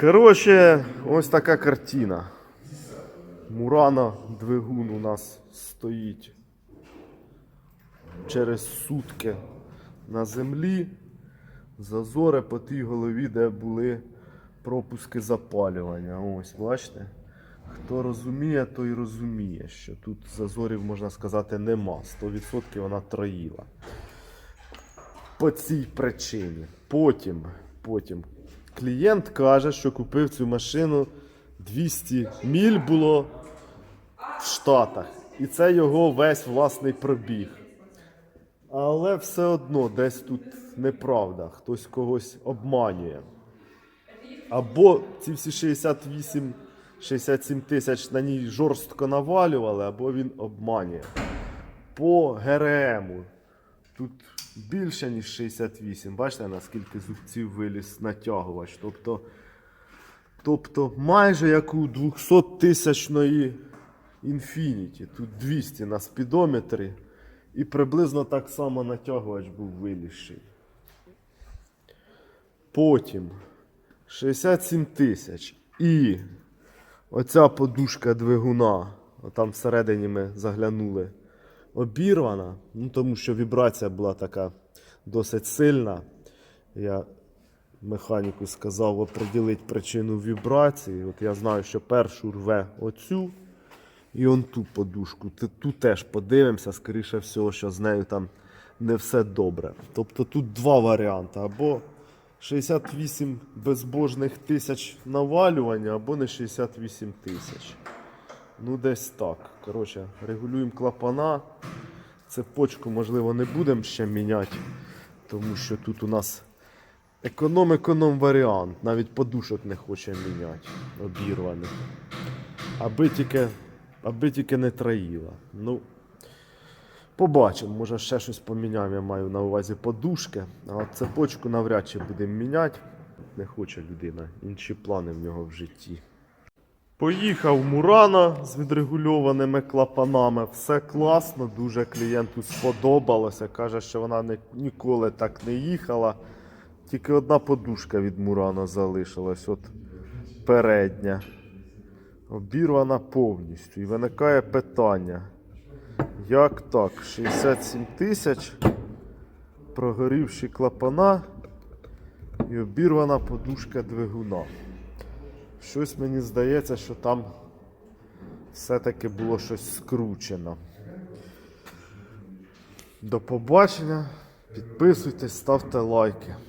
Коротше, ось така картина. Мурана двигун у нас стоїть через сутки на землі. Зазори по тій голові, де були пропуски запалювання. Ось, бачите? Хто розуміє, той розуміє, що тут зазорів, можна сказати, нема. 100% вона троїла. По цій причині. Потім, потім клієнт каже, що купив цю машину 200 міль було в Штатах. І це його весь власний пробіг. Але все одно десь тут неправда, хтось когось обманює. Або ці всі 68 67 тисяч на ній жорстко навалювали, або він обманює. По ГРМу тут більше, ніж 68. Бачите, наскільки зубців виліз натягувач. Тобто, тобто майже як у 200 тисячної Infinity. Тут 200 на спідометрі. І приблизно так само натягувач був вилізший. Потім 67 тисяч. І оця подушка двигуна, там всередині ми заглянули, обірвана, ну, тому що вібрація була така досить сильна. Я механіку сказав оприділити причину вібрації. От я знаю, що першу рве оцю. І он ту подушку. Ту теж подивимося, скоріше всього, що з нею там не все добре. Тобто тут два варіанти: або 68 безбожних тисяч навалювання, або не 68 тисяч. Ну, десь так. Коротше, регулюємо клапана. Цепочку, можливо, не будемо ще міняти, тому що тут у нас економ-економ варіант. Навіть подушок не хоче міняти, обірваних. Аби тільки, аби тільки не троїла. Ну, побачимо, може ще щось поміняємо. Я маю на увазі подушки. А цепочку навряд чи будемо міняти. Не хоче людина. Інші плани в нього в житті. Поїхав Мурана з відрегульованими клапанами. Все класно, дуже клієнту сподобалося. Каже, що вона не, ніколи так не їхала. Тільки одна подушка від Мурана залишилась. От передня обірвана повністю. І виникає питання, як так? 67 тисяч, прогорівші клапана і обірвана подушка двигуна. Щось мені здається, що там все-таки було щось скручено. До побачення. Підписуйтесь, ставте лайки.